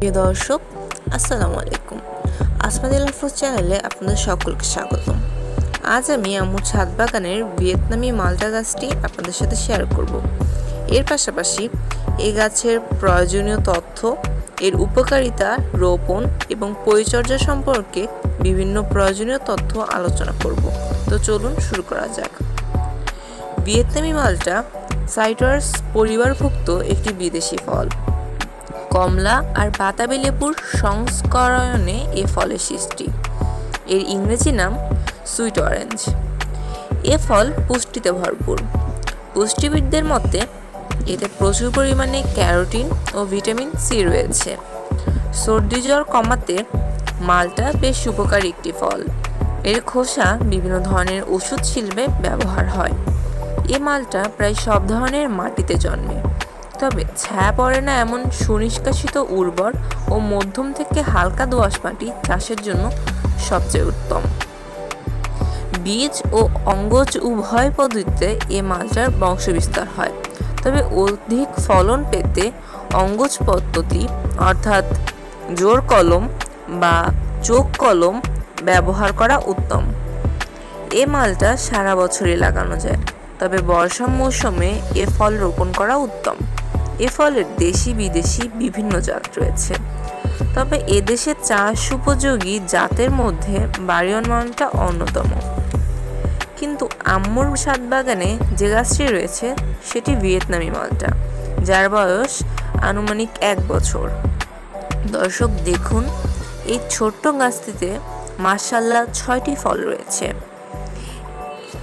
প্রিয় দর্শক, আসসালামু আলাইকুম। আসমাদিল আফরোজ চ্যানেলে আপনাদের সকলকে স্বাগত। আজ আমি আম্মুর ছাদ বাগানের ভিয়েতনামি মালটা গাছটি আপনাদের সাথে শেয়ার করব। এর পাশাপাশি এই গাছের প্রয়োজনীয় তথ্য, এর উপকারিতা, রোপণ এবং পরিচর্যা সম্পর্কে বিভিন্ন প্রয়োজনীয় তথ্য আলোচনা করব। তো চলুন শুরু করা যাক। ভিয়েতনামি মালটা সাইট্রাস পরিবারভুক্ত একটি বিদেশি ফল। কমলা আর বাতাবি লেবুর সংস্করণে এ ফলের সৃষ্টি। এর ইংরেজি নাম সুইট অরেঞ্জ। এ ফল পুষ্টিতে ভরপুর। পুষ্টিবিদদের মতে, এতে প্রচুর পরিমাণে ক্যারোটিন ও ভিটামিন সি রয়েছে। সর্দি জ্বর কমাতে মালটা বেশ উপকারী একটি ফল। এর খোসা বিভিন্ন ধরনের ওষুধ শিল্পে ব্যবহার হয়। এ মালটা প্রায় সব ধরনের মাটিতে জন্মে। তবে ছায়া পড়ে না এমন সুনিষ্কাশিত উর্বর ও মধ্যম থেকে হালকা দোআঁশ মাটি চাষের জন্য সবচেয়ে উত্তম। বীজ ও অঙ্গজ উভয় পদ্ধতিতে এ মালটার বংশবিস্তার হয়। তবে অধিক ফলন পেতে অঙ্গজ পদ্ধতি অর্থাৎ জোর কলম বা চোখ কলম ব্যবহার করা উত্তম। এ মালটা সারা বছরই লাগানো যায়, তবে বর্ষা মৌসুমে এ ফল রোপণ করা উত্তম। এ ফলের দেশি বিদেশি বিভিন্ন জাত রয়েছে। তবে এদেশে চাষ উপযোগী জাতের মধ্যে বাড়িয়ন মালটা অন্যতম। কিন্তু আম্মুর ছাদ বাগানে যে গাছটি রয়েছে, সেটি ভিয়েতনামি মালটা, যার বয়স আনুমানিক এক বছর। দর্শক, দেখুন, এই ছোট্ট গাছটিতে মার্শাল্লাহ ছয়টি ফল রয়েছে।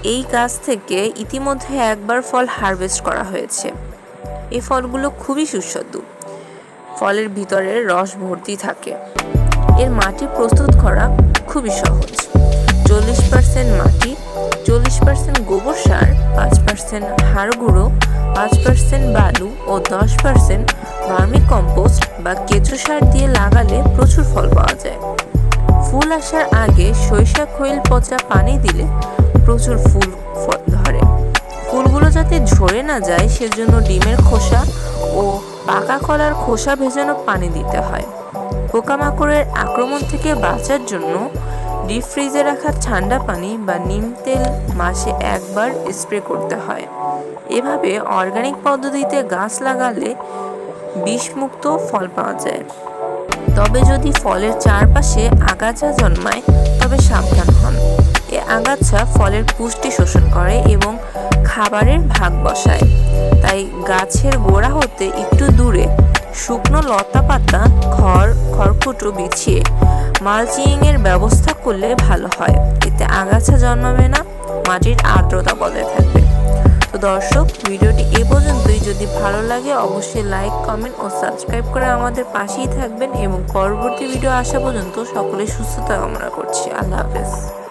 এই গাছ থেকে ইতিমধ্যে একবার ফল হারভেস্ট করা হয়েছে। এই ফলগুলো খুবই সুস্বাদু। ফলের ভিতরে রস ভর্তি থাকে। এর মাটি প্রস্তুত করা খুবই সহজ। চল্লিশ পার্সেন্ট মাটি, চল্লিশ পার্সেন্ট গোবর সার, পাঁচ পার্সেন্ট হাড় গুঁড়ো, পাঁচ পার্সেন্ট বালু ও দশ পার্সেন্ট ভার্মি কম্পোস্ট বা কেঁচো সার দিয়ে লাগালে প্রচুর ফল পাওয়া যায়। ফুল আসার আগে সরিষা, খৈল, পচা পানি দিলে প্রচুর ফুল ফুলগুলো যাতে ঝরে না যায়, সেজন্য ডিমের খোসা ও পাকা কলার খোসা ভেজানো পানি দিতে হয়। পোকামাকড়ের আক্রমণ থেকে বাঁচার জন্য ডিপ ফ্রিজে রাখা ঠান্ডা পানি বা নিম তেল মাসে একবার স্প্রে করতে হয়। এভাবে অর্গানিক পদ্ধতিতে গাছ লাগালে বিষমুক্ত ফল পাওয়া যায়। তবে যদি ফলের চারপাশে আগাছা জন্মায়, তবে সাবধান হন। আগাছা ফলের পুষ্টি শোষণ করে এবং খাবারের ভাগ বসায়। তাই গাছের গোড়া হতে একটু দূরে শুকনো লতা পাতা, খড়, খড়কুটো বিছিয়ে মালচিং এর ব্যবস্থা করলে ভালো হয়। এতে আগাছা জন্মাবে না, মাটির আর্দ্রতা বজায় থাকবে। তো দর্শক, ভিডিওটি এ পর্যন্তই। যদি ভালো লাগে, অবশ্যই লাইক, কমেন্ট ও সাবস্ক্রাইব করে আমাদের পাশেই থাকবেন এবং পরবর্তী ভিডিও আসা পর্যন্ত সকলে সুস্থতা কামনা করছি। আল্লাহ হাফেজ।